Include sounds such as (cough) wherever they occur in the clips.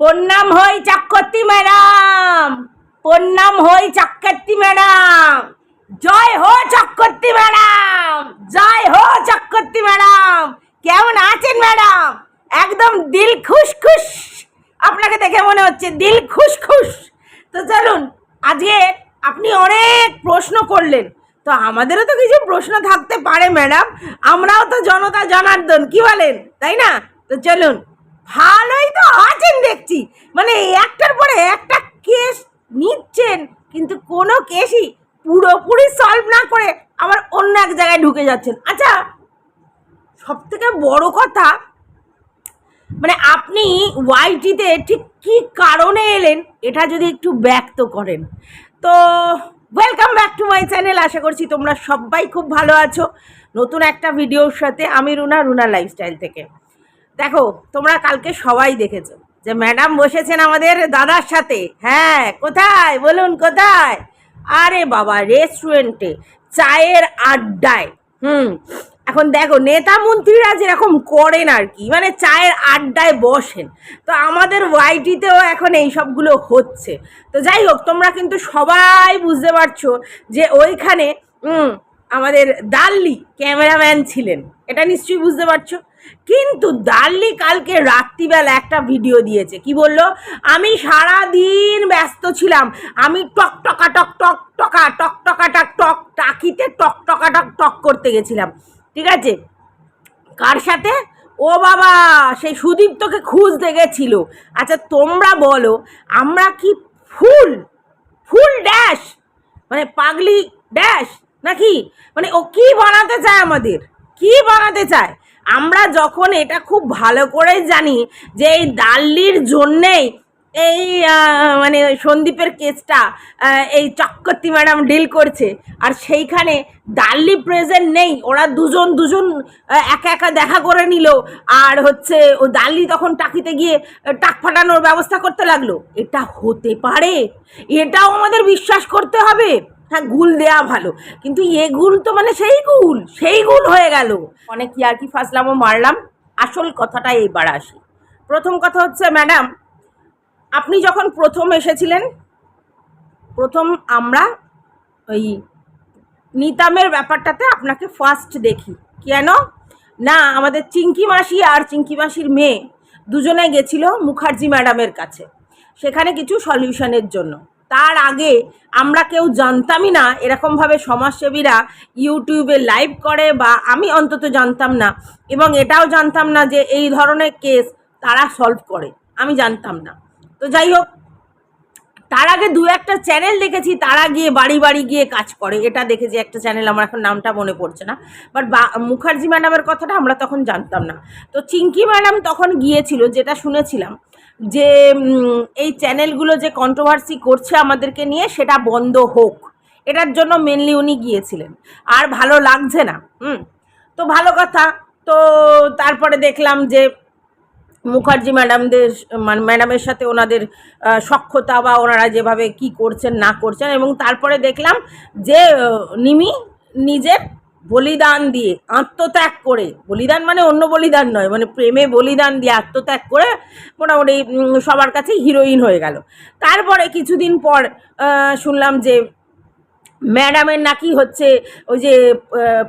প্রণাম হই চক্রবর্তী ম্যাডাম। প্রণাম হই চক্রবর্তী ম্যাডাম। জয় হো চক্রবর্তী ম্যাডাম। জয় হো চক্রবর্তী ম্যাডাম। কেমন আছেন ম্যাডাম? একদম দিল খুশ খুশ। আপনাকে দেখে মনে হচ্ছে দিল খুশ খুশ। তো চলুন, আজকে আপনি অনেক প্রশ্ন করলেন। তো আমাদেরও তো কিছু প্রশ্ন থাকতে পারে ম্যাডাম। আমরাও তো জনতা জনার্দন, কি বলেন? তাই না? তো চলুন। ভালোই তো আছেন দেখছি। মানে একটার পরে একটা কেস নিচ্ছেন, কিন্তু কোনো কেসই পুরোপুরি সলভ না করে আবার অন্য এক জায়গায় ঢুকে যাচ্ছেন। আচ্ছা সব থেকে বড় কথা মানে আপনি ওয়াইটিতে ঠিক কী কারণে এলেন, এটা যদি একটু ব্যক্ত করেন। তো welcome back to my channel আশা করছি তোমরা সবাই খুব ভালো আছো। নতুন একটা ভিডিওর সাথে আমি রুনা রুনা লাইফস্টাইল থেকে। দেখো, তোমরা কালকে সবাই দেখেছ যে ম্যাডাম বসেছেন আমাদের দাদার সাথে। হ্যাঁ কোথায়? বলুন, কোথায়? আরে বাবা রেস্টুরেন্টে চায়ের আড্ডায়। হুম, এখন দেখো, নেতা মন্ত্রীরা যেরকম করেন আর কি মানে চায়ের আড্ডায় বসেন। তো আমাদের ওয়াইটিতেও এখন এই সবগুলো হচ্ছে। তো যাই হোক, তোমরা কিন্তু সবাই বুঝতে পারছ যে ওইখানে, হুম আমাদের দাল্লি ক্যামেরাম্যান ছিলেন। এটা নিশ্চয়ই বুঝতে পারছ? কিন্তু দাল্লি কালকে রাত্রিবেলা একটা ভিডিও দিয়েছে। কি বলল? আমি সারা দিন ব্যস্ত ছিলাম। আমি টক টকা, টক টক টকা টক টকা, টক টক টাকিতে টক টকা, টক টক করতে গেছিলাম। ঠিক আছে? কার সাথে? ও বাবা, সেই সুদীপ্তকে খুঁজতে গেছিল। আচ্ছা তোমরা বলো, আমরা কি ফুল ফুল ড্যাশ মানে পাগলি ড্যাশ নাকি? মানে ও কি বানাতে চায় আমাদের? কি বানাতে চায়? আমরা যখন এটা খুব ভালো করে জানি যে এই দাল্লির জন্যেই এই মানে সন্দীপের কেসটা এই চক্রবর্তী ম্যাডাম ডিল করছে। আর সেইখানে ডাল্লি প্রেজেন্ট নেই, ওরা দুজন দুজন একা একা দেখা করে নিল। আর হচ্ছে ও ডাল্লি তখন টাকিতে গিয়ে টাক ফাটানোর ব্যবস্থা করতে লাগল। এটা হতে পারে। এটাও আমাদের বিশ্বাস করতে হবে। হ্যাঁ গুল দেয়া ভালো। কিন্তু এ গুল তো মানে সেই গুল সেই গুল হয়ে গেল। অনেক ইয়ার্কি ফাসলামও মারলাম। আসল কথাটা এইবার আসি। প্রথম কথা হচ্ছে, ম্যাডাম, আপনি যখন প্রথম এসেছিলেন, প্রথম আমরা ওই নিতামের ব্যাপারটাতে আপনাকে ফার্স্ট দেখি। কেন? না, আমাদের চিঙ্কি মাসি আর চিঙ্কি মাসির মেয়ে দুজনে গেছিল মুখার্জি ম্যাডামের কাছে। সেখানে কিছু সলিউশনের জন্য। তার আগে আমরা কেউ জানতামই না এরকমভাবে সমাজসেবীরা ইউটিউবে লাইভ করে বা আমি অন্তত জানতাম না এবং এটাও জানতাম না যে এই ধরনের কেস তারা সলভ করে। আমি জানতাম না। তো যাই হোক, তার আগে দু একটা চ্যানেল দেখেছি, তারা গিয়ে বাড়ি বাড়ি গিয়ে কাজ করে। এটা দেখেছি একটা চ্যানেল আমার এখন নামটা মনে পড়ছে না। বাট বা, মুখার্জি ম্যাডামের কথাটা আমরা তখন জানতাম না। তো চিঙ্কি ম্যাডাম তখন গিয়েছিল, যেটা শুনেছিলাম। যে এই চ্যানেলগুলো যে কন্ট্রোভার্সি করছে আমাদেরকে নিয়ে সেটা বন্ধ হোক। এটার জন্য মেনলি উনি গিয়েছিলেন। আর ভালো লাগছে না, হুম? তো ভালো কথা। তো তারপরে দেখলাম যে মুখার্জি ম্যাডামদের মানে ম্যাডামের সাথে ওনাদের সখ্যতা বা ওনারা যেভাবে কি করছেন, না করছেন এবং তারপরে দেখলাম যে নিমি নিজের বলিদান দিয়ে, আত্মত্যাগ করে। বলিদান মানে অন্য বলিদান নয় মানে প্রেমে বলিদান দিয়ে, আত্মত্যাগ করে মোটামুটি সবার কাছে হিরোইন হয়ে গেল। তারপরে কিছুদিন পর শুনলাম যে ম্যাডামের নাকি হচ্ছে ওই যে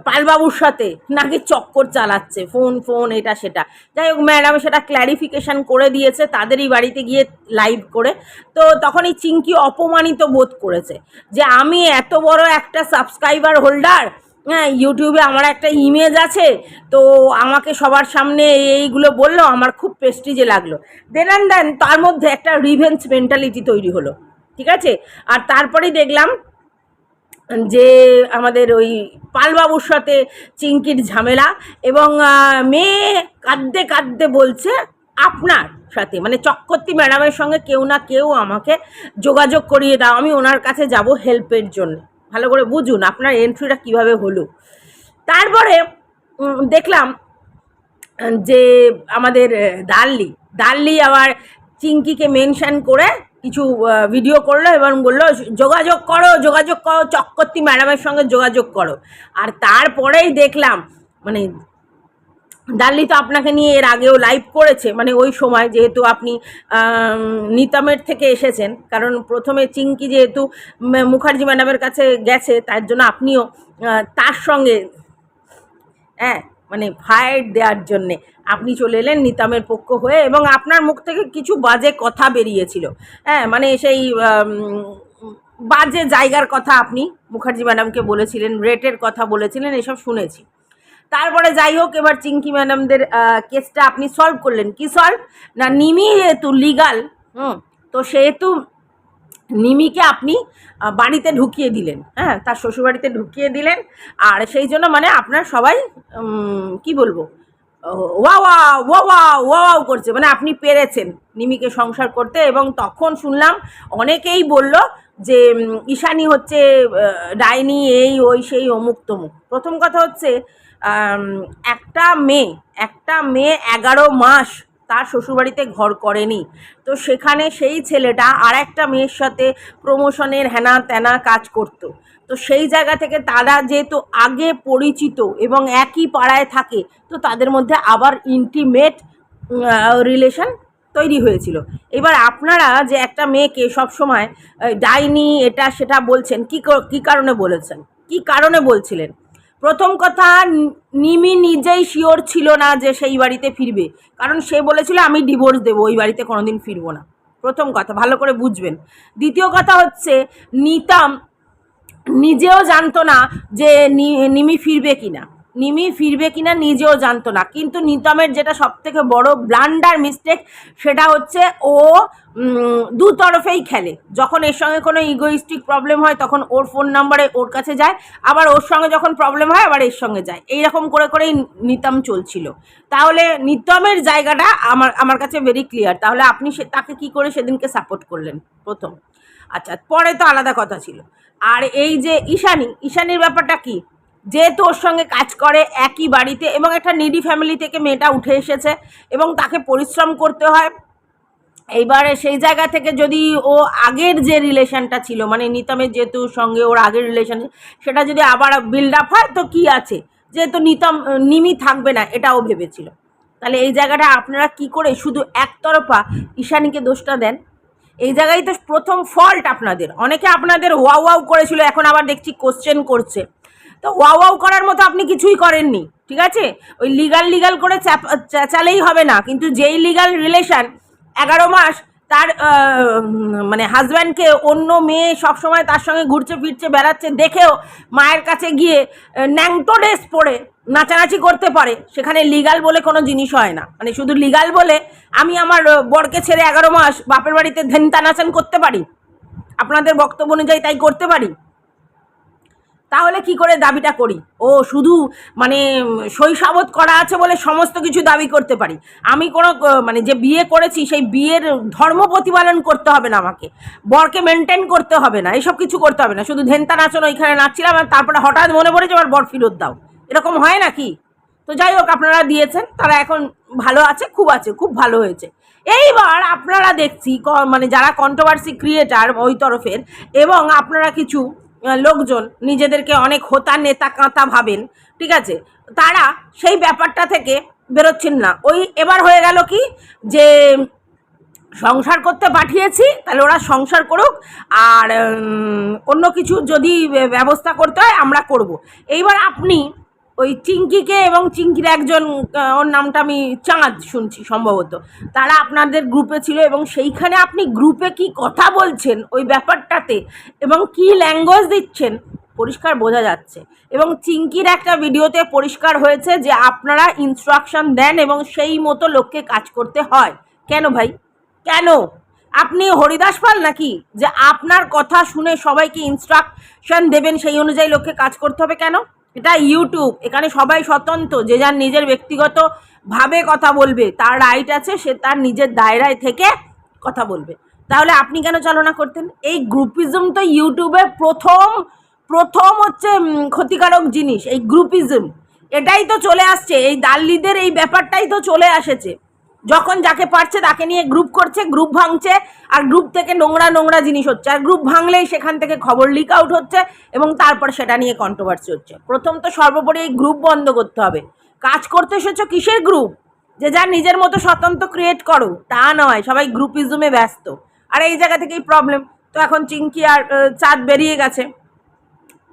পালবাবুর সাথে নাকি চক্কর চালাচ্ছে ফোন ফোন এটা, সেটা। যাই হোক ম্যাডাম সেটা ক্ল্যারিফিকেশান করে দিয়েছে, তাদেরই বাড়িতে গিয়ে লাইভ করে। তো তখন এই চিঙ্কি অপমানিত বোধ করেছে যে, আমি এত বড় একটা সাবস্ক্রাইবার হোল্ডার হ্যাঁ ইউটিউবে আমার একটা ইমেজ আছে, তো আমাকে সবার সামনে এইগুলো বলল, আমার খুব প্রেস্টিজে লাগল। দেন অ্যান্ড দেন তার মধ্যে একটা রিভেঞ্জ মেন্টালিটি তৈরি হলো, ঠিক আছে? আর তারপরেই দেখলাম যে আমাদের ওই পালবাবুর সাথে চিঙ্কির ঝামেলা এবং মেয়ে কাঁদতে কাঁদতে বলছে আপনার সাথে মানে চক্রবর্তী ম্যাডামের সঙ্গে কেউ না কেউ আমাকে যোগাযোগ করিয়ে দাও, আমি ওনার কাছে যাব হেল্পের জন্য। ভালো করে বুঝুন আপনার এন্ট্রিটা কীভাবে হলো। তারপরে দেখলাম যে আমাদের আহ, দাল্লি। দাল্লি আবার চিঙ্কিকে মেনশন করে কিছু ভিডিও করল এবং বলল যোগাযোগ করো যোগাযোগ করো চক্রবর্তী ম্যাডামের সঙ্গে যোগাযোগ করো। আর তারপরেই দেখলাম মানে ডাল্লি তো আপনাকে নিয়ে এর আগেও লাইভ করেছে মানে ওই সময় যেহেতু আপনি নিতামের থেকে এসেছেন, কারণ প্রথমে চিঙ্কি যেহেতু মুখার্জি ম্যাডামের কাছে গেছে, তার জন্য আপনিও তার সঙ্গে হ্যাঁ মানে ফায়ার দেওয়ার জন্যে আপনি চলে এলেন নিতামের পক্ষ হয়ে এবং আপনার মুখ থেকে কিছু বাজে কথা বেরিয়েছিল। হ্যাঁ মানে সেই বাজে জায়গার কথা আপনি মুখার্জি ম্যাডামকে বলেছিলেন রেটের কথা বলেছিলেন, এসব শুনেছি। তারপরে যাই হোক, এবার চিঙ্কি ম্যাডামদের কেসটা আপনি সলভ করলেন। কি সলভ না, নিমি যেহেতু লিগাল হুম, তো সেহেতু নিমিকে আপনি বাড়িতে ঢুকিয়ে দিলেন। হ্যাঁ তার শ্বশুরবাড়িতে ঢুকিয়ে দিলেন। আর সেই জন্য মানে আপনার সবাই কি বলব ওয়া ওয়া ওয়া ওয়া ওয়া ওয়াও করছে। মানে আপনি পেরেছেন নিমিকে সংসার করতে এবং তখন শুনলাম অনেকেই বলল যে ঈশানি হচ্ছে ডাইনি, এই, ওই, সেই, অমুক, তমুক। প্রথম কথা হচ্ছে একটা মেয়ে একটা মেয়ে এগারো মাস তার শ্বশুরবাড়িতে ঘর করেনি। তো সেখানে সেই ছেলেটা আর একটা মেয়ের সাথে প্রমোশনের হেনা তেনা কাজ করত। তো সেই জায়গা থেকে তারা যেহেতু আগে পরিচিত এবং একই পাড়ায় থাকে, তো তাদের মধ্যে আবার ইন্টিমেট রিলেশন তৈরি হয়েছিল। এবার আপনারা যে একটা মেয়েকে সবসময় ডাইনি, এটা, সেটা বলছেন কী কী কারণে বলেছেন? কী কারণে বলছিলেন? প্রথম কথা, নিমি নিজেই শিওর ছিল না যে সেই বাড়িতে ফিরবে। কারণ সে বলেছিল, আমি ডিভোর্স দেবো, ওই বাড়িতে কোনোদিন ফিরবো না। প্রথম কথা, ভালো করে বুঝবেন। দ্বিতীয় কথা হচ্ছে, নিতাম নিজেও জানতো না যে নি- নিমি ফিরবে কিনা। নিমি ফিরবে কিনা নিজেও জানতো না। কিন্তু নিতমের যেটা সব থেকে বড় ব্লান্ডার মিস্টেক সেটা হচ্ছে ও দু তরফেই খেলে। যখন এর সঙ্গে কোনো ইগোইস্টিক প্রবলেম হয়, তখন ওর ফোন নাম্বারে ওর কাছে যায়। আবার ওর সঙ্গে যখন প্রবলেম হয়, আবার এর সঙ্গে যায়। এইরকম করে করেই নিতম চলছিল। তাহলে নিতমের জায়গাটা আমার আমার কাছে ভেরি ক্লিয়ার তাহলে আপনি সে, তাকে কি করে সেদিনকে সাপোর্ট করলেন? প্রথম। আচ্ছা পরে তো আলাদা কথা ছিল। আর এই যে ঈশানী, ঈশানীর ব্যাপারটা কি? যেহেতু ওর সঙ্গে কাজ করে একই বাড়িতে এবং একটা নিডি ফ্যামিলি থেকে মেয়েটা উঠে এসেছে এবং তাকে পরিশ্রম করতে হয়। এইবারে সেই জায়গা থেকে যদি ও আগের যে রিলেশনটা ছিল মানে নিতমের যেহেতু সঙ্গে ওর আগের রিলেশন সেটা যদি আবার বিল্ড আপ হয় তো কি আছে? যেহেতু নিতম, নিমি থাকবে না এটাও ভেবেছিল। তাহলে এই জায়গাটা আপনারা কি করে শুধু একতরফা ঈশানীকে দোষটা দেন? এই জায়গায় তো প্রথম ফল্ট আপনাদের। অনেকে আপনাদের ওয়াও ওয়াও করেছিল, এখন আবার দেখছি কোশ্চেন করছে। তো ওয়াও ওয়াও করার মতো আপনি কিছুই করেননি, ঠিক আছে? ওই লিগাল লিগাল করে চেঁচালেই হবে না, কিন্তু যেই লিগাল রিলেশন এগারো মাস তার মানে হাজব্যান্ডকে অন্য মেয়ে সবসময় তার সঙ্গে ঘুরছে ফিরছে, বেড়াচ্ছে, দেখেও মায়ের কাছে গিয়ে ন্যাংটো ড্রেস পরে নাচানাচি করতে পারে, সেখানে লিগাল বলে কোনো জিনিস হয় না। মানে শুধু লিগাল বলে আমি আমার বরকে ছেড়ে এগারো মাস বাপের বাড়িতে নাচান করতে পারি? আপনাদের বক্তব্য অনুযায়ী তাই করতে পারি? তাহলে কি করে দাবিটা করি? ও শুধু মানে শৈশাবত করা আছে বলে সমস্ত কিছু দাবি করতে পারি। আমি কোনো মানে যে বিয়ে করেছি সেই বিয়ের ধর্ম প্রতিপালন করতে হবে না আমাকে। বরকে মেনটেন করতে হবে না, এসব কিছু করতে হবে না। শুধু ধেনতা নাচন ওইখানে নাচছিলাম আর তারপরে হঠাৎ মনে পড়েছে আবার বর ফেরত দাও। এরকম হয় নাকি? তো যাই হোক, আপনারা দিয়েছেন, তারা এখন ভালো আছে, খুব আছে, খুব ভালো হয়েছে। এইবার আপনারা দেখছি মানে যারা কন্ট্রোভার্সি ক্রিয়েটার ওই তরফের, এবং আপনারা কিছু লোকজন নিজেদেরকে অনেক হোতা নেতা কাঁতা ভাবেন, ঠিক আছে? তারা সেই ব্যাপারটা থেকে বেরোচ্ছেন না। ওই এবার হয়ে গেল কি? যে সংসার করতে পাঠিয়েছি, তাহলে ওরা সংসার করুক, আর অন্য কিছু যদি ব্যবস্থা করতে হয়, আমরা করব। এইবার আপনি ওই চিঙ্কিকে এবং চিঙ্কির একজন ওর নামটা আমি চাঁদ শুনছি সম্ভবত। তারা আপনাদের গ্রুপে ছিল এবং সেইখানে আপনি গ্রুপে কি কথা বলছেন ওই ব্যাপারটাতে এবং কি ল্যাঙ্গুয়েজ দিচ্ছেন, পরিষ্কার বোঝা যাচ্ছে। এবং চিঙ্কির একটা ভিডিওতে পরিষ্কার হয়েছে যে আপনারা ইনস্ট্রাকশন দেন এবং সেই মতো লোককে কাজ করতে হয়। কেন ভাই? কেন? আপনি হরিদাস পাল নাকি? যে আপনার কথা শুনে সবাইকে ইনস্ট্রাকশন দেবেন সেই অনুযায়ী লোককে কাজ করতে হবে কেন? এটা ইউটিউব এখানে সবাই স্বতন্ত্র, যে যার নিজের ব্যক্তিগতভাবে কথা বলবে, তার রাইট আছে, সে তার নিজের দায়রায় থেকে কথা বলবে। তাহলে আপনি কেন চালনা করতেন? এই গ্রুপিজম তো ইউটিউবে প্রথম প্রথম হচ্ছে ক্ষতিকারক জিনিস, এই গ্রুপিজম এটাই তো চলে আসছে, এই দাল্লিদের এই ব্যাপারটাই তো চলে আসেছে। যখন যাকে পারছে তাকে নিয়ে গ্রুপ করছে গ্রুপ ভাঙছে, আর গ্রুপ থেকে নোংরা নোংরা জিনিস হচ্ছে। আর গ্রুপ ভাঙলেই সেখান থেকে খবর লিক আউট হচ্ছে এবং তারপর সেটা নিয়ে কন্ট্রোভার্সি হচ্ছে। প্রথম তো সর্বোপরি এই গ্রুপ বন্ধ করতে হবে। কাজ করতে এসেছ কিসের গ্রুপ যে যার নিজের মতো স্বতন্ত্র ক্রিয়েট করো, তা নয়। সবাই গ্রুপিজমে ব্যস্ত। আর এই জায়গা থেকেই প্রবলেম তো এখন চিঙ্কি আর চাঁদ বেরিয়ে গেছে।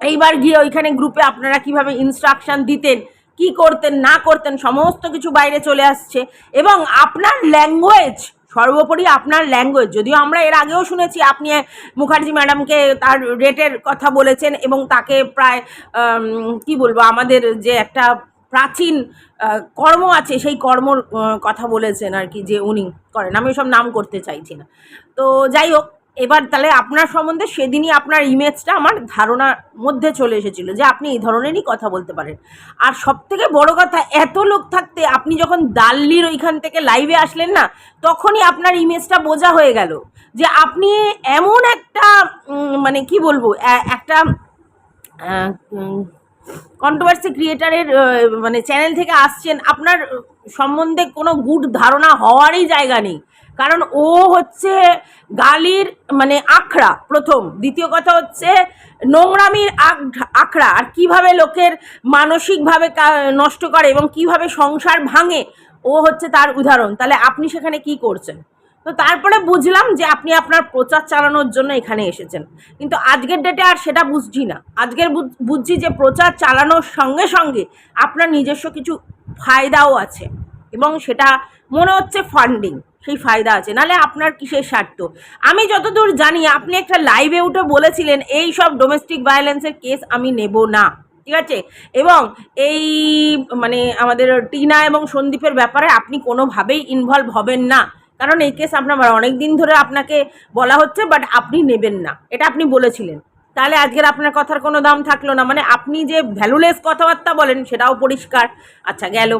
এইবার গিয়ে ওইখানে গ্রুপে আপনারা কীভাবে ইনস্ট্রাকশন দিতেন কি করতেন, না করতেন, সমস্ত কিছু বাইরে চলে আসছে। এবং আপনার ল্যাঙ্গুয়েজ সর্বোপরি আপনার ল্যাঙ্গুয়েজ যদিও আমরা এর আগেও শুনেছি, আপনি মুখার্জি ম্যাডামকে তার রেটের কথা বলেছেন এবং তাকে প্রায় কি বলব, আমাদের যে একটা প্রাচীন কর্ম আছে, সেই কর্মর কথা বলেছেন আর কি, যে উনি করেন। আমি সব নাম করতে চাইছি না। তো যাই হোক এবার তাহলে আপনার সম্বন্ধে সেদিনই আপনার ইমেজটা আমার ধারণার মধ্যে চলে এসেছিল যে আপনি এই ধরনেরই কথা বলতে পারেন। আর সব থেকে বড় কথা, এত লোক থাকতে আপনি যখন দাল্লির ওইখান থেকে লাইভে আসলেন না, তখনই আপনার ইমেজটা বোঝা হয়ে গেল যে আপনি এমন একটা মানে কি বলব একটা কন্ট্রোভার্সি ক্রিয়েটারের মানে চ্যানেল থেকে আসছেন, আপনার সম্বন্ধে কোনো গুড ধারণা হওয়ারই জায়গা নেই। কারণ ও হচ্ছে গালির মানে আখড়া প্রথম। দ্বিতীয় কথা হচ্ছে নোংরামির আখ- আখড়া আর কীভাবে লোকের মানসিকভাবে নষ্ট করে এবং কীভাবে সংসার ভাঙে, ও হচ্ছে তার উদাহরণ। তাহলে আপনি সেখানে কি করছেন? তো তারপরে বুঝলাম যে আপনি আপনার প্রচার চালানোর জন্য এখানে এসেছেন। কিন্তু আজকের ডেটে আর সেটা বুঝছি না। আজকের বুঝ- বুঝছি যে প্রচার চালানোর সঙ্গে সঙ্গে আপনার নিজস্ব কিছু ফায়দাও আছে এবং সেটা মনে হচ্ছে ফান্ডিং সেই ফায়দা আছে নাহলে আপনার কিসের স্বার্থ? আমি যতদূর জানি, আপনি একটা লাইভে উঠে বলেছিলেন, এই সব ডোমেস্টিক ভায়োলেন্সের কেস আমি নেব না। ঠিক আছে? এবং এই মানে আমাদের টিনা এবং সন্দীপের ব্যাপারে আপনি কোনোভাবেই ইনভলভ হবেন না। কারণ এই কেস আপনার অনেক দিন ধরে আপনাকে বলা হচ্ছে বাট আপনি নেবেন না। এটা আপনি বলেছিলেন। তাহলে আজকের আপনার কথার কোনো দাম থাকল না। মানে আপনি যে ভ্যালুলেস কথাবার্তা বলেন, সেটাও পরিষ্কার। আচ্ছা গেল।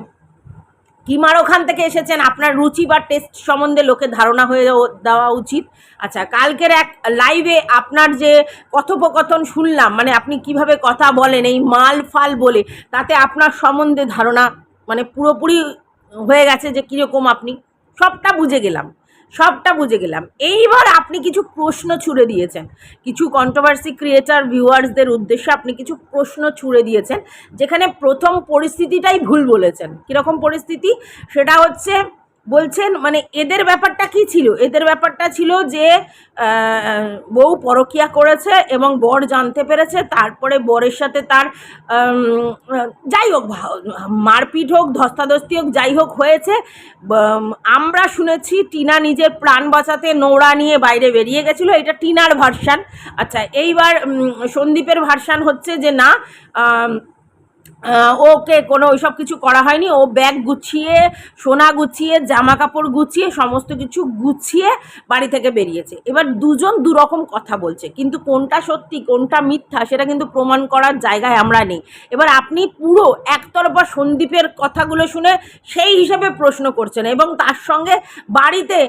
কিমার ওখান থেকে এসেছেন? আপনার রুচি বা টেস্ট সম্বন্ধে লোকে ধারণা হয়ে দেওয়া উচিত। আচ্ছা কালকের এক লাইভে আপনার যে কথোপকথন শুনলাম মানে আপনি কীভাবে কথা বলেন, এই মাল ফাল বলে, তাতে আপনার সম্বন্ধে ধারণা মানে পুরোপুরি হয়ে গেছে যে কীরকম আপনি, সবটা বুঝে গেলাম। সবটা বুঝে গেলাম। এইবার আপনি কিছু প্রশ্ন ছুড়ে দিয়েছেন। কিছু কন্ট্রোভার্সি ক্রিয়েটার ভিউয়ার্সদের উদ্দেশ্যে আপনি কিছু প্রশ্ন ছুড়ে দিয়েছেন, যেখানে প্রথম পরিস্থিতিটাই ভুল বলেছেন। কীরকম পরিস্থিতি? সেটা হচ্ছে বলছেন মানে এদের ব্যাপারটা কি ছিল? এদের ব্যাপারটা ছিল যে বউ পরকিয়া করেছে এবং বর জানতে পেরেছে, তারপরে বরের সাথে তার যাই হোক মারপিট হোক, ধস্তাধস্তি হোক, যাই হোক হয়েছে। আমরা শুনেছি টিনা নিজের প্রাণ বাঁচাতে নোড়া নিয়ে বাইরে বেরিয়ে গেছিল, এটা টিনার ভার্সান। আচ্ছা এইবার সন্দীপের ভার্সান হচ্ছে যে না ওকে কোনো ওইসব কিছু করা হয়নি। ও ব্যাগ গুছিয়ে, সোনা গুছিয়ে জামা কাপড় গুছিয়ে, সমস্ত কিছু গুছিয়ে বাড়ি থেকে বেরিয়েছে। এবার দুজন দু রকম কথা বলছে, কিন্তু কোনটা সত্যি, কোনটা মিথ্যা, সেটা কিন্তু প্রমাণ করার জায়গায় আমরা নেই। এবার আপনি পুরো একতরফা সন্দীপের কথাগুলো শুনে সেই হিসেবে প্রশ্ন করছেন এবং তার সঙ্গে বাড়িতে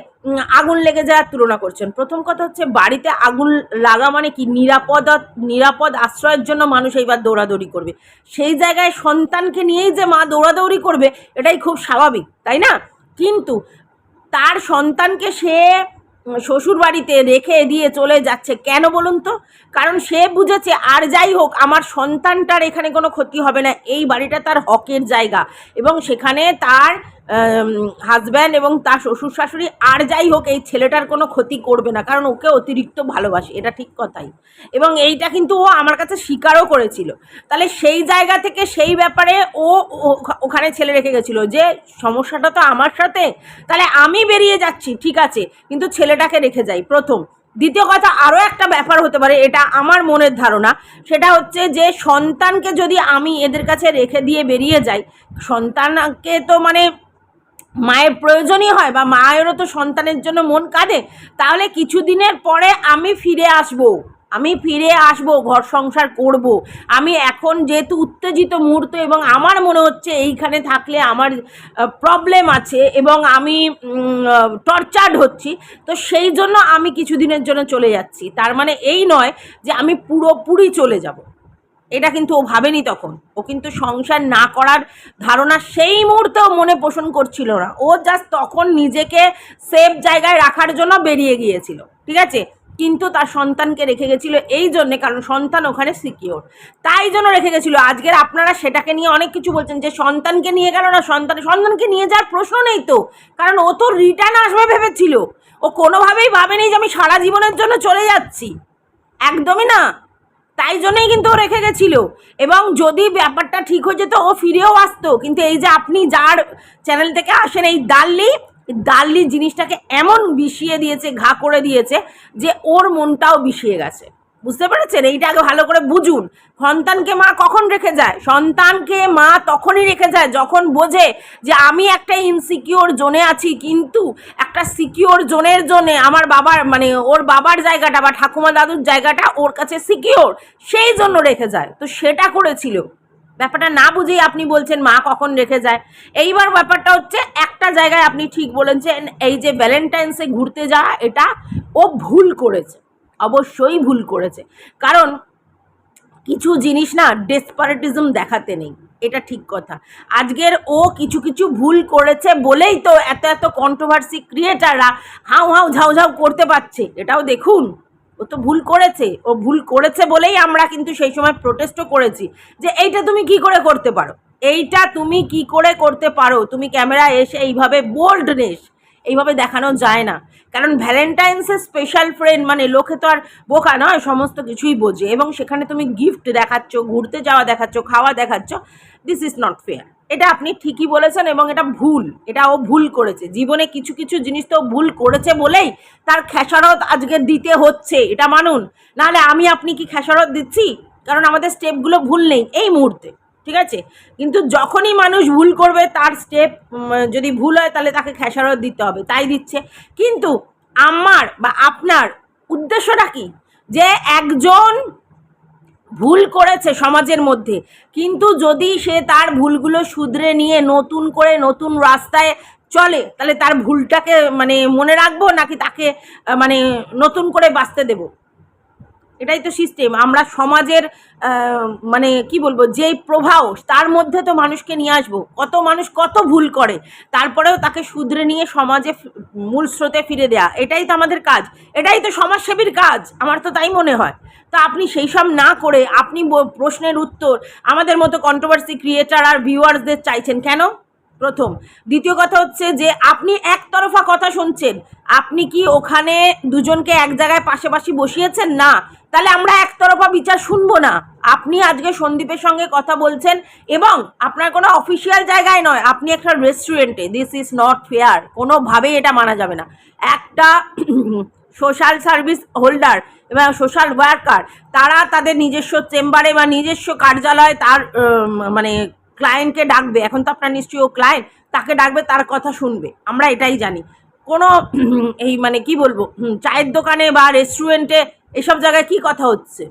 আগুন লেগে যাওয়ার তুলনা করছেন। প্রথম কথা হচ্ছে বাড়িতে আগুন লাগা মানে কি? নিরাপদ নিরাপদ আশ্রয়ের জন্য মানুষ এইবার দৌড়াদৌড়ি করবে। সেই জায়গায় সন্তানকে নিয়েই যে মা দৌড়াদৌড়ি করবে, এটাই খুব স্বাভাবিক, তাই না? কিন্তু তার সন্তানকে সে শ্বশুর বাড়িতে রেখে দিয়ে চলে যাচ্ছে কেন বলুন তো? কারণ সে বুঝেছে, আর যাই হোক, আমার সন্তানটার এখানে কোনো ক্ষতি হবে না। এই বাড়িটা তার হকের জায়গা এবং সেখানে তার হাজব্যান্ড এবং তার শ্বশুর শাশুড়ি, আর যাই হোক, এই ছেলেটার কোনো ক্ষতি করবে না, কারণ ওকে অতিরিক্ত ভালোবাসে, এটা ঠিক কথাই। এবং এইটা কিন্তু ও আমার কাছে স্বীকারও করেছিল। তাহলে সেই জায়গা থেকে সেই ব্যাপারে ও ওখানে ছেলে রেখে গেছিল যে, সমস্যাটা তো আমার সাথে, তাহলে আমি বেরিয়ে যাচ্ছি, ঠিক আছে, কিন্তু ছেলেটাকে রেখে যাই। প্রথম। দ্বিতীয় কথা, আরও একটা ব্যাপার হতে পারে, এটা আমার মনের ধারণা, সেটা হচ্ছে যে, সন্তানকে যদি আমি এদের কাছে রেখে দিয়ে বেরিয়ে যাই, সন্তানকে তো মানে মায়ের প্রয়োজনই হয় বা মায়েরও তো সন্তানের জন্য মন কাঁদে, তাহলে কিছুদিনের পরে আমি ফিরে আসব। আমি ফিরে আসব, ঘর সংসার করব। আমি এখন যেহেতু উত্তেজিত মুহূর্ত এবং আমার মনে হচ্ছে এইখানে থাকলে আমার প্রবলেম আছে এবং আমি টর্চার্ড হচ্ছি, তো সেই জন্য আমি কিছুদিনের জন্য চলে যাচ্ছি। তার মানে এই নয় যে আমি পুরোপুরি চলে যাব। এটা কিন্তু ও ভাবেনি তখন। ও কিন্তু সংসার না করার ধারণা সেই মুহূর্তেও মনে পোষণ করছিল না। ও জাস্ট তখন নিজেকে সেফ জায়গায় রাখার জন্য বেরিয়ে গিয়েছিল, ঠিক আছে? কিন্তু তার সন্তানকে রেখে গেছিল এই জন্যে, কারণ সন্তান ওখানে সিকিওর তাই জন্য রেখে গেছিল। আজকের আপনারা সেটাকে নিয়ে অনেক কিছু বলছেন যে সন্তানকে নিয়ে গেল না সন্তান, সন্তানকে নিয়ে যাওয়ার প্রশ্ন নেই তো। কারণ ও তো রিটার্ন আসবে ভেবেছিল। ও কোনোভাবেই ভাবেনি যে আমি সারা জীবনের জন্য চলে যাচ্ছি। একদমই না। তাই জন্যই কিন্তু ও রেখে গেছিল। এবং যদি ব্যাপারটা ঠিক হয়ে যেত, ও ফিরেও আসতো। কিন্তু এই যে আপনি যার চ্যানেল থেকে আসেন, এই দাল্লি দাল্লি জিনিসটাকে এমন বিষিয়ে দিয়েছে, ঘা করে দিয়েছে, যে ওর মনটাও বিষিয়ে গেছে। বুঝতে পেরেছেন? এইটা আগে ভালো করে বুঝুন। সন্তানকে মা কখন রেখে যায়? সন্তানকে মা তখনই রেখে যায় যখন বোঝে যে আমি একটা ইনসিকিওর জোনে আছি, কিন্তু একটা সিকিওর জোনের জন্যে আমার বাবার মানে ওর বাবার জায়গাটা বা ঠাকুমা দাদুর জায়গাটা ওর কাছে সিকিওর সেই জন্য রেখে যায়। তো সেটা করেছিল। ব্যাপারটা না বুঝেই আপনি বলছেন মা কখন রেখে যায়। এইবার ব্যাপারটা হচ্ছে একটা জায়গায় আপনি ঠিক বলেছেন, এই যে ভ্যালেন্টাইন্সে ঘুরতে যাওয়া, এটা ও ভুল করেছে। অবশ্যই ভুল করেছে। কারণ কিছু জিনিস না ডেসপারেটিজম দেখাতে নেই, এটা ঠিক কথা। আজকের ও কিছু কিছু ভুল করেছে বলেই তো এত এত কন্ট্রোভার্সি ক্রিয়েটাররা হাউ হাউ ঝাউ ঝাউ করতে পারছে। এটাও দেখুন, ও তো ভুল করেছে, ও ভুল করেছে বলেই আমরা কিন্তু সেই সময় প্রোটেস্টও করেছি যে এইটা তুমি কি করে করতে পারো? এইটা তুমি কি করে করতে পারো? তুমি ক্যামেরা এসে এইভাবে বোল্ডনেস এইভাবে দেখানো যায় না। কারণ ভ্যালেন্টাইন্সের স্পেশাল ফ্রেন্ড মানে লোকে তো আর বোকা নয়, সমস্ত কিছুই বোঝে। এবং সেখানে তুমি গিফট দেখাচ্ছ, ঘুরতে যাওয়া দেখাচ্ছ, খাওয়া দেখাচ্ছ দিস ইজ নট ফেয়ার এটা আপনি ঠিকই বলেছেন এবং এটা ভুল। এটা ও ভুল করেছে। জীবনে কিছু কিছু জিনিস তো ভুল করেছে বলেই তার খেসারত আজকে দিতে হচ্ছে। এটা মানুন। নাহলে আমি, আপনি কি খেসারত দিচ্ছি? কারণ আমাদের স্টেপগুলো ভুল নেই। এই মুহূর্তে। ঠিক আছে? কিন্তু যখনই মানুষ ভুল করবে, তার স্টেপ যদি ভুল হয়, তাহলে তাকে খেসারত দিতে হবে, তাই দিচ্ছে। কিন্তু আমার বা আপনার উদ্দেশ্যটা কি? যে একজন ভুল করেছে সমাজের মধ্যে, কিন্তু যদি সে তার ভুলগুলো শুধরে নিয়ে নতুন করে নতুন রাস্তায় চলে, তাহলে তার ভুলটাকে মানে মনে রাখব নাকি তাকে মানে নতুন করে বাঁচতে দেবো? এটাই তো সিস্টেম আমরা সমাজের মানে কি বলব, যেই প্রভাব, তার মধ্যে তো মানুষকে নিয়ে আসব। কত মানুষ কত ভুল করে, তারপরেও তাকে শুধরে নিয়ে সমাজে মূল স্রোতে ফিরে দেয়া। এটাই তো আমাদের কাজ। এটাই তো সমাজসেবীর কাজ। আমার তো তাই মনে হয়। তো আপনি সেই সব না করে, আপনি প্রশ্নের উত্তর, আমাদের মতো কন্ট্রোভার্সি ক্রিয়েটার আর ভিউয়ার্সদের চাইছেন কেন? প্রথম। দ্বিতীয় কথা হচ্ছে যে, আপনি একতরফা কথা শুনছেন। আপনি কি ওখানে দুজনকে এক জায়গায় পাশাপাশি বসিয়েছেন? না। তাহলে আমরা একতরফা বিচার শুনব না। আপনি আজকে সন্দীপের সঙ্গে কথা বলছেন এবং আপনার কোনো অফিসিয়াল জায়গায় নয়। আপনি একটা রেস্টুরেন্টে দিস ইজ নট ফেয়ার কোনোভাবেই এটা মানা যাবে না। একটা সোশ্যাল সার্ভিস হোল্ডার এবং সোশ্যাল ওয়ার্কার তারা তাদের নিজস্ব চেম্বারে বা নিজস্ব কার্যালয়ে তার মানে ক্লায়েন্টকে ডাকবে, এখন তো আপনার নিশ্চয়ই ও ক্লায়েন্ট তাকে ডাকবে, তার কথা শুনবে। আমরা এটাই জানি। কোনো (clears throat) এই মানে কি বলব চায়ের দোকানে বা রেস্টুরেন্টে এসব জায়গায় কি কথা হচ্ছে?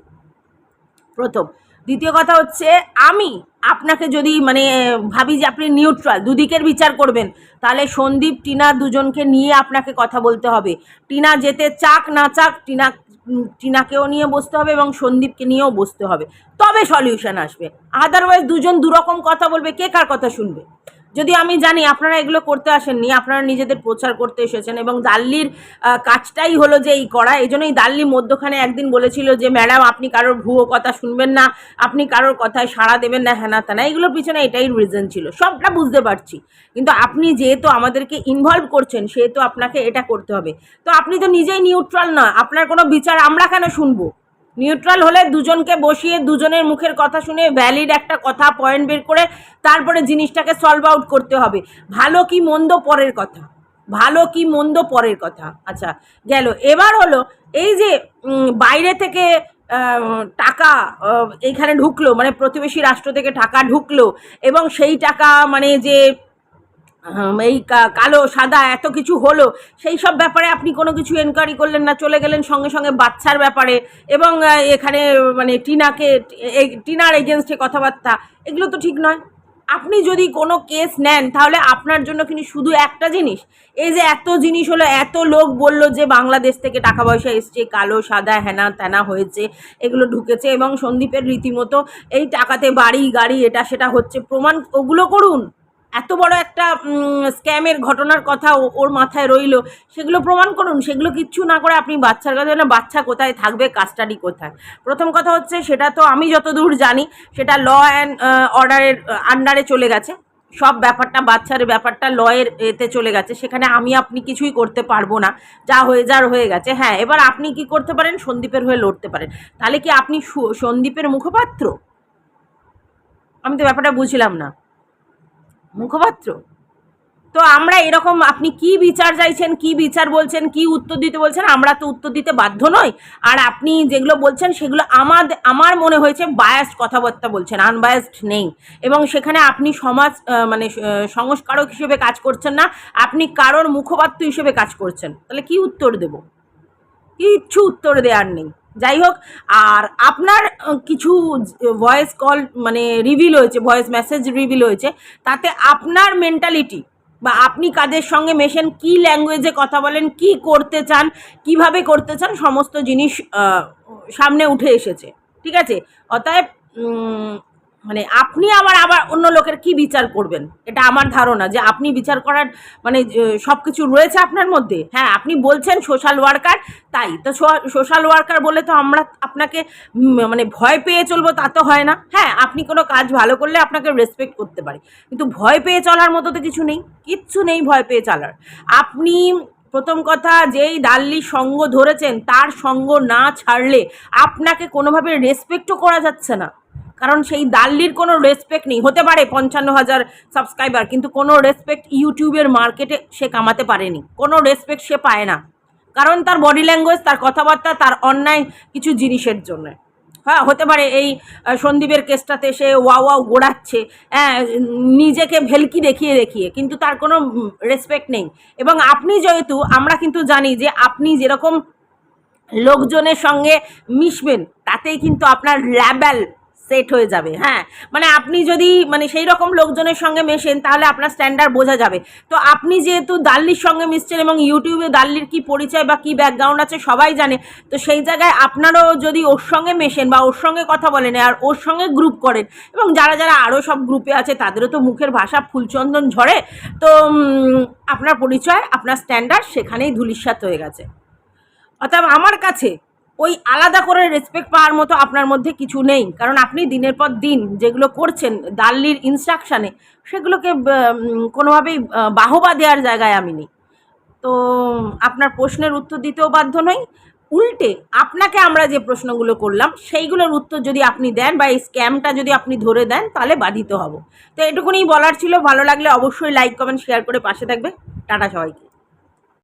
প্রথম। দ্বিতীয় কথা হচ্ছে, আমি আপনাকে যদি মানে ভাবি যে আপনি নিউট্রাল দুদিকের বিচার করবেন, তাহলে সন্দীপ, টিনা দুজনকে নিয়ে আপনাকে কথা বলতে হবে। টিনা যেতে চাক না চাক, টিনা টিনাকেও নিয়ে বসতে হবে এবং সন্দীপকে নিয়েও বসতে হবে। তবে সলিউশন আসবে। আদারওয়াইজ দুজন দুরকম কথা বলবে, কে কার কথা শুনবে? যদি আমি জানি আপনারা এগুলো করতে আসেননি, আপনারা নিজেদের প্রচার করতে এসেছেন এবং দাল্লির কাজটাই হলো যে এই করা, এই জন্যই দাল্লি মধ্যখানে একদিন বলেছিল যে, ম্যাডাম, আপনি কারোর ভুয়ো কথা শুনবেন না, আপনি কারোর কথায় সাড়া দেবেন না, হ্যানা ত্যানা। এগুলোর পিছনে এটাই রিজন ছিল, সবটা বুঝতে পারছি। কিন্তু আপনি যেহেতু আমাদেরকে ইনভলভ করছেন, সেহেতু আপনাকে এটা করতে হবে। তো আপনি তো নিজেই নিউট্রাল না, আপনার কোনো বিচার আমরা কেন শুনব? নিউট্রাল হলে দুজনকে বসিয়ে দুজনের মুখের কথা শুনে ভ্যালিড একটা কথা পয়েন্ট বের করে তারপরে জিনিসটাকে সলভ আউট করতে হবে। ভালো কি মন্দ পরের কথা? ভালো কি মন্দ পরের কথা? আচ্ছা গেল। এবার হলো এই যে বাইরে থেকে টাকা এইখানে ঢুকলো মানে প্রতিবেশী রাষ্ট্র থেকে টাকা ঢুকলো, এবং সেই টাকা মানে যে এই কালো, সাদা, এত কিছু হলো। সেই সব ব্যাপারে আপনি কোনো কিছু এনকোয়ারি করলেন না, চলে গেলেন সঙ্গে সঙ্গে বাচ্চার ব্যাপারে। এবং এখানে মানে টিনাকে টিনার এগেনস্টে কথাবার্তা, এগুলো তো ঠিক নয়। আপনি যদি কোনো কেস নেন, তাহলে আপনার জন্য কিন্তু শুধু একটা জিনিস। এই যে এত জিনিস হলো, এত লোক বলল যে বাংলাদেশ থেকে টাকা পয়সা এসছে, কালো, সাদা, হেনা, তেনা হয়েছে, এগুলো ঢুকেছে, এবং সন্দীপের রীতিমতো এই টাকাতে বাড়ি, গাড়ি, এটা, সেটা হচ্ছে প্রমাণ, ওগুলো করুন। এত বড় একটা স্ক্যামের ঘটনার কথা ওর মাথায় রইল, সেগুলো প্রমাণ করুন, সেগুলো কিচ্ছু না করে আপনি বাচ্চার কাছে না বাচ্চা কোথায় থাকবে কাস্টাডি কোথায়? প্রথম কথা হচ্ছে সেটা তো আমি যতদূর জানি, সেটা ল অ্যান্ড অর্ডারের আন্ডারে চলে গেছে। সব ব্যাপারটা, বাচ্চার ব্যাপারটা লয়ের এতে চলে গেছে, সেখানে আমি আপনি কিছুই করতে পারব না, যা হয়ে যার হয়ে গেছে। হ্যাঁ এবার আপনি কি করতে পারেন? সন্দীপের হয়ে লড়তে পারেন। তাহলে কি আপনি সন্দীপের মুখপাত্র? আমি তো ব্যাপারটা বুঝলাম না। মুখপাত্র। তো আমরা এরকম, আপনি কি বিচার চাইছেন, কি বিচার বলছেন, কি উত্তর দিতে বলছেন, আমরা তো উত্তর দিতে বাধ্য নই। আর আপনি যেগুলো বলছেন, সেগুলো আমাদের আমার মনে হয়েছে বায়াসড কথাবার্তা বলছেন আনবায়াসড নেই। এবং সেখানে আপনি সমাজ মানে সংস্কারক হিসেবে কাজ করছেন না, আপনি কারোর মুখপাত্র হিসেবে কাজ করছেন। তাহলে কি উত্তর দেব? কিচ্ছু উত্তর দেওয়ার নেই। যাই হোক আর আপনার কিছু ভয়েস কল মানে রিভিল হয়েছে ভয়েস মেসেজ রিভিল হয়েছে, তাতে আপনার মেন্টালিটি বা আপনি কাদের সঙ্গে মেশেন, কি ল্যাঙ্গুয়েজে কথা বলেন, কি করতে চান, কীভাবে করতে চান, সমস্ত জিনিস সামনে উঠে এসেছে। ঠিক আছে? অতএব মানে আপনি আবার আবার অন্য লোকের কি বিচার করবেন? এটা আমার ধারণা যে আপনি বিচার করার মানে সব কিছু রয়েছে আপনার মধ্যে। হ্যাঁ আপনি বলছেন সোশ্যাল ওয়ার্কার তাই। তো সোশ্যাল ওয়ার্কার বলে তো আমরা আপনাকে মানে ভয় পেয়ে চলবো তা তো হয় না। হ্যাঁ আপনি কোনো কাজ ভালো করলে আপনাকে রেসপেক্ট করতে পারি। কিন্তু ভয় পেয়ে চলার মতো তো কিছু নেই। কিচ্ছু নেই ভয় পেয়ে চলার। আপনি, প্রথম কথা, যেই দাল্লির সঙ্গ ধরেছেন, তার সঙ্গ না ছাড়লে আপনাকে কোনোভাবে রেসপেক্টও করা যাচ্ছে না। কারণ সেই দাল্লির কোনো রেসপেক্ট নেই। হতে পারে পঞ্চান্ন হাজার সাবস্ক্রাইবার কিন্তু কোনো রেসপেক্ট ইউটিউবের মার্কেটে সে কামাতে পারেনি। কোনো রেসপেক্ট সে পায় না। কারণ তার বডি ল্যাঙ্গুয়েজ তার কথাবার্তা, তার অন্যায় কিছু জিনিসের জন্য। হ্যাঁ হতে পারে এই সন্দীপের কেসটাতে সে ওয়া ওয়াও গোড়াচ্ছে হ্যাঁ নিজেকে ভেলকি দেখিয়ে দেখিয়ে, কিন্তু তার কোনো রেসপেক্ট নেই। এবং আপনি যেহেতু, আমরা কিন্তু জানি যে আপনি যেরকম লোকজনের সঙ্গে মিশবেন, তাতেই কিন্তু আপনার ল্যাবেল সেট হয়ে যাবে হ্যাঁ। মানে আপনি যদি মানে সেই রকম লোকজনের সঙ্গে মেশেন, তাহলে আপনার স্ট্যান্ডার্ড বোঝা যাবে। তো আপনি যেহেতু দাল্লির সঙ্গে মিশছেন এবং ইউটিউবে দাল্লির কি পরিচয় বা কি ব্যাকগ্রাউন্ড আছে সবাই জানে, তো সেই জায়গায় আপনারও যদি ওর সঙ্গে মেশেন বা ওর সঙ্গে কথা বলেন আর ওর সঙ্গে গ্রুপ করেন, এবং যারা যারা আরও সব গ্রুপে আছে, তাদেরও তো মুখের ভাষা ফুলচন্দন ঝরে, তো আপনার পরিচয়, আপনার স্ট্যান্ডার্ড সেখানেই ধুলিস্বাত হয়ে গেছে। অতএব আমার কাছে ওই আলাদা করে রেসপেক্ট পাওয়ার মতো আপনার মধ্যে কিছু নেই। কারণ আপনি দিনের পর দিন যেগুলো করছেন দাল্লির ইনস্ট্রাকশানে সেগুলোকে কোনোভাবেই বাহবা দেওয়ার জায়গায় আমি নেই। তো, আপনার প্রশ্নের উত্তর দিতেও বাধ্য নই। উল্টে, আপনাকে আমরা যে প্রশ্নগুলো করলাম, সেইগুলোর উত্তর যদি আপনি দেন বা এই স্ক্যামটা যদি আপনি ধরে দেন, তাহলে বাধিত হব। তো এটুকুনি বলার ছিল। ভালো লাগলে অবশ্যই লাইক কমেন্ট শেয়ার করে পাশে থাকবে। টাটা সবাইকে।